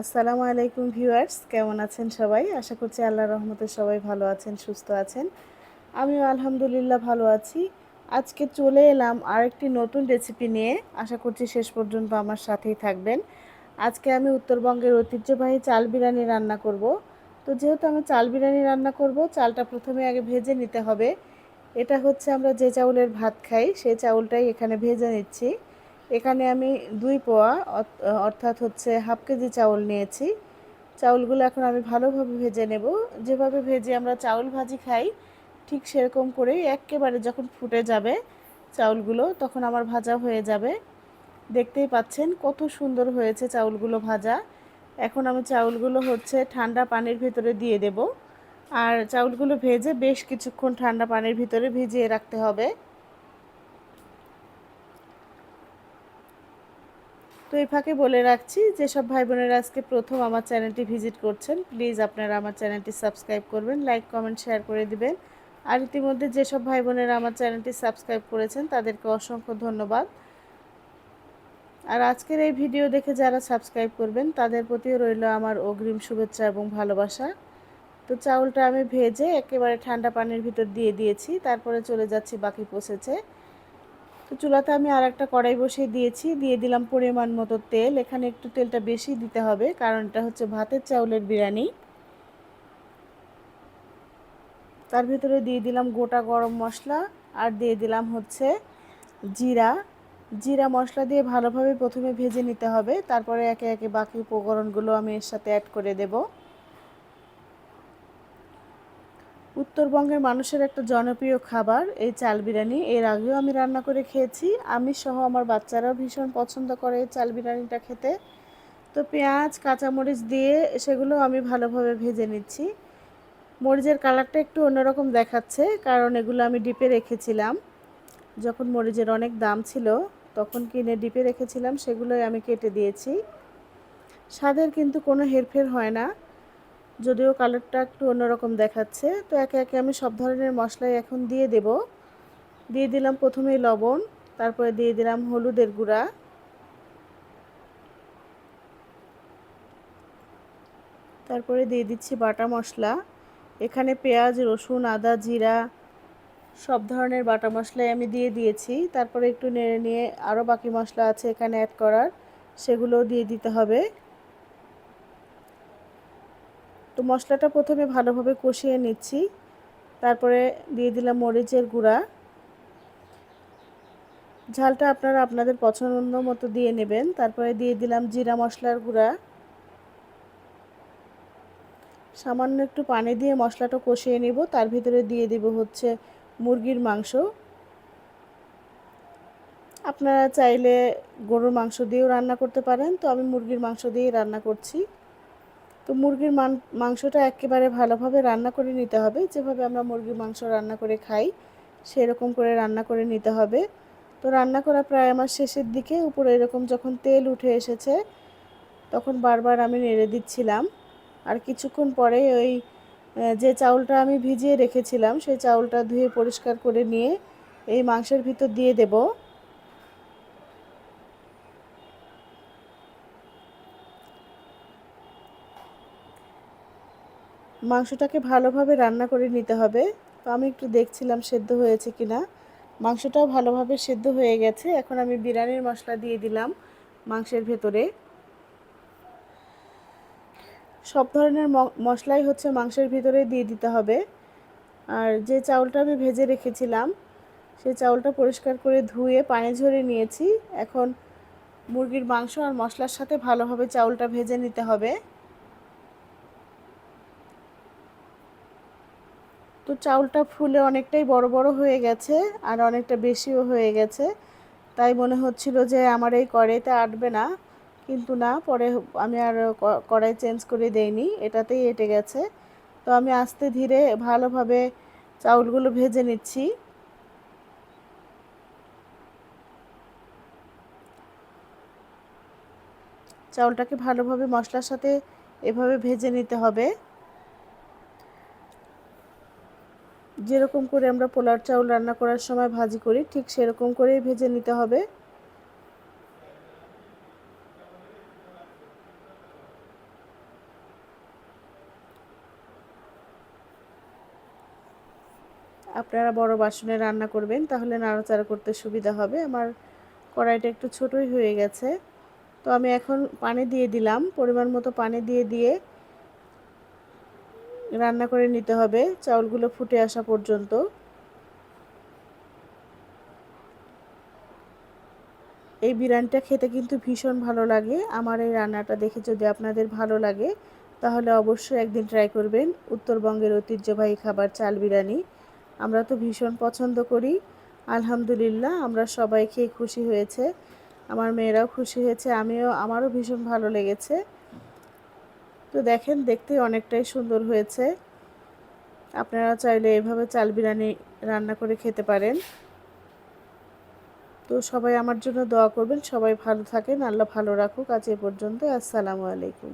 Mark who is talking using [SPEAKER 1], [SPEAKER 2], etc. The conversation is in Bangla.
[SPEAKER 1] আসসালামু আলাইকুম ভিউয়ার্স, কেমন আছেন সবাই? আশা করছি আল্লাহ রহমতে সবাই ভালো আছেন, সুস্থ আছেন। আমিও আলহামদুলিল্লাহ ভালো আছি। আজকে চলে এলাম আরেকটি নতুন রেসিপি নিয়ে। আশা করছি শেষ পর্যন্ত আমার সাথেই থাকবেন। আজকে আমি উত্তরবঙ্গের ঐতিহ্যবাহী চাল বিরিয়ানি রান্না করব। তো যেহেতু আমি চাল বিরিয়ানি রান্না করব, চালটা প্রথমে আগে ভেজে নিতে হবে। এটা হচ্ছে আমরা যে চাউলের ভাত খাই, সেই চাউলটাই এখানে ভেজে নিচ্ছি। এখানে আমি দুই পোয়া অর্থাৎ হচ্ছে হাফ কেজি চাউল নিয়েছি। চাউলগুলো এখন আমি ভালোভাবে ভেজে নেব। যেভাবে ভেজে আমরা চাউল ভাজি খাই, ঠিক সেরকম করেই একেবারে যখন ফুটে যাবে চাউলগুলো, তখন আমার ভাজা হয়ে যাবে। দেখতেই পাচ্ছেন কত সুন্দর হয়েছে চাউলগুলো ভাজা। এখন আমি চাউলগুলো হচ্ছে ঠান্ডা পানির ভিতরে দিয়ে দেব। আর চাউলগুলো ভেজে বেশ কিছুক্ষণ ঠান্ডা পানির ভিতরে ভিজিয়ে রাখতে হবে। তো এই ফাঁকে বলে রাখছি, যেসব ভাই বোনেরা আজকে প্রথম আমার চ্যানেলটি ভিজিট করছেন প্লিজ আপনারা আমার চ্যানেলটি সাবস্ক্রাইব করবেন লাইক কমেন্ট শেয়ার করে দিবেন। আর ইতিমধ্যে যেসব ভাই বোনেরা আমার চ্যানেলটি সাবস্ক্রাইব করেছেন, তাদেরকে অসংখ্য ধন্যবাদ। আর আজকের এই ভিডিও দেখে যারা সাবস্ক্রাইব করবেন, তাদের প্রতিও রইল আমার অগ্রিম শুভেচ্ছা এবং ভালোবাসা। তো চাউলটা আমি ভেজে একেবারে ঠান্ডা পানির ভিতর দিয়ে দিয়েছি, তারপরে চলে যাচ্ছি বাকি পচেছে তো চুলাতে আমি আর একটা কড়াই বসিয়ে দিয়েছি। দিয়ে দিলাম পরিমাণ মতো তেল। এখানে একটু তেলটা বেশি দিতে হবে কারণ এটা হচ্ছে ভাতের চাউলের বিরিয়ানি। তার ভিতরে দিয়ে দিলাম গোটা গরম মশলা আর দিয়ে দিলাম হচ্ছে জিরা। জিরা মশলা দিয়ে ভালোভাবে প্রথমে ভেজে নিতে হবে। তারপরে একে একে বাকি উপকরণগুলো আমি এর সাথে অ্যাড করে দেবো। উত্তরবঙ্গের মানুষের একটা জনপ্রিয় খাবার, এই চাল বিরিয়ানি। এর আগেও আমি রান্না করে খেয়েছি। আমি সহ আমার বাচ্চারাও ভীষণ পছন্দ করে এই চাল বিরিয়ানিটা খেতে। তো পেঁয়াজ, কাঁচামরিচ দিয়ে সেগুলো আমি ভালোভাবে ভেজে নিচ্ছি। মরিচের কালারটা একটু অন্যরকম দেখাচ্ছে, কারণ এগুলো আমি ডিপে রেখেছিলাম। যখন মরিচের অনেক দাম ছিল, তখন কিনে ডিপে রেখেছিলাম, সেগুলোই আমি কেটে দিয়েছি। স্বাদের কিন্তু কোনো হেরফের হয় না। যদিও কালারটা একটু অন্যরকম দেখাচ্ছে, তো একে একে আমি সব ধরনের মশলাই এখন দিয়ে দেব। দিয়ে দিলাম প্রথমেই লবণ, তারপরে দিয়ে দিলাম হলুদের গুঁড়া। তারপরে দিয়ে দিচ্ছি বাটা মশলা। এখানে পেঁয়াজ, রসুন, আদা, জিরা, সব ধরনের বাটা মশলাই আমি দিয়ে দিয়েছি। তারপরে একটু নেড়ে নিয়ে আরও বাকি মশলা আছে এখানে অ্যাড করার, সেগুলোও দিয়ে দিতে হবে। তো মশলাটা প্রথমে ভালোভাবে কষিয়ে নিচ্ছি। তারপরে দিয়ে দিলাম মরিচের গুঁড়া। ঝালটা আপনারা আপনাদের পছন্দ মতো দিয়ে নেবেন। তারপরে দিয়ে দিলাম জিরা মশলার গুঁড়া। সামান্য একটু পানি দিয়ে মশলাটা কষিয়ে নিব। তার ভিতরে দিয়ে দিব হচ্ছে মুরগির মাংস। আপনারা চাইলে গরুর মাংস দিয়েও রান্না করতে পারেন। তো আমি মুরগির মাংস দিয়েই রান্না করছি। তো মুরগির মাংসটা একেবারে ভালোভাবে রান্না করে নিতে হবে। যেভাবে আমরা মুরগির মাংস রান্না করে খাই, সেরকম করে রান্না করে নিতে হবে। তো রান্না করা প্রায় আমার শেষের দিকে। উপরে এরকম যখন তেল উঠে এসেছে, তখন বারবার আমি নেড়ে দিচ্ছিলাম। আর কিছুক্ষণ পরে ওই যে চাউলটা আমি ভিজিয়ে রেখেছিলাম, সেই চাউলটা ধুয়ে পরিষ্কার করে নিয়ে এই মাংসের ভিতর দিয়ে দেবো। মাংসটাকে ভালোভাবে রান্না করে নিতে হবে। তো আমি একটু দেখছিলাম সেদ্ধ হয়েছে কি না মাংসটাও ভালোভাবে সেদ্ধ হয়ে গেছে। এখন আমি বিরিয়ানির মশলা দিয়ে দিলাম মাংসের ভেতরে। সব ধরনের মশলাই হচ্ছে মাংসের ভিতরে দিয়ে দিতে হবে। আর যে চাউলটা আমি ভেজে রেখেছিলাম সেই চাউলটা পরিষ্কার করে ধুয়ে পানি ঝরে নিয়েছি। এখন মুরগির মাংস আর মশলার সাথে ভালোভাবে চাউলটা ভেজে নিতে হবে। তো চাউলটা ফুলে অনেকটাই বড় বড় হয়ে গেছে আর অনেকটা বেশিও হয়ে গেছে। তাই মনে হচ্ছিল যে আমার এই কড়াইতে আটবে না, কিন্তু না, পরে আমি আর কড়াই চেঞ্জ করে দেইনি, এটাতেই এটে গেছে। তো আমি আস্তে ধীরে ভালোভাবে চাউলগুলো ভেজে নিচ্ছি। চাউলটাকে ভালোভাবে মশলার সাথে এভাবে ভেজে নিতে হবে। যেরকম করে আমরা পোলার চাউল রান্না করার সময় ভাজি করি, ঠিক সেরকম করেই ভেজে নিতে হবে। আপনারা বড় বাসনে রান্না করবেন, তাহলে নাড়াচাড়া করতে সুবিধা হবে। আমার কড়াইটা একটু ছোটই হয়ে গেছে। তো আমি এখন পানি দিয়ে দিলাম, পরিমাণ মতো পানি দিয়ে দিয়ে রান্না করে নিতে হবে। চাউলগুলো ফুটে আসা পর্যন্ত। এই বিরিয়ানিটা খেতে কিন্তু ভীষণ ভালো লাগে। আমার এই রান্নাটা দেখে যদি আপনাদের ভালো লাগে, তাহলে অবশ্যই একদিন ট্রাই করবেন উত্তরবঙ্গের ঐতিহ্যবাহী খাবার চাল বিরিয়ানি। আমরা তো ভীষণ পছন্দ করি। আলহামদুলিল্লাহ, আমরা সবাই খেয়ে খুশি হয়েছে। আমার মেয়েরাও খুশি হয়েছে, আমিও, আমারও ভীষণ ভালো লেগেছে। তো দেখেন, দেখতে অনেকটাই সুন্দর হয়েছে। আপনারা চাইলে এভাবে চাল বিরিয়ানি রান্না করে খেতে পারেন। তো সবাই আমার জন্য দোয়া করবেন। সবাই ভালো থাকেন। আল্লাহ ভালো রাখুক। আজ এ পর্যন্ত আসসালামু আলাইকুম।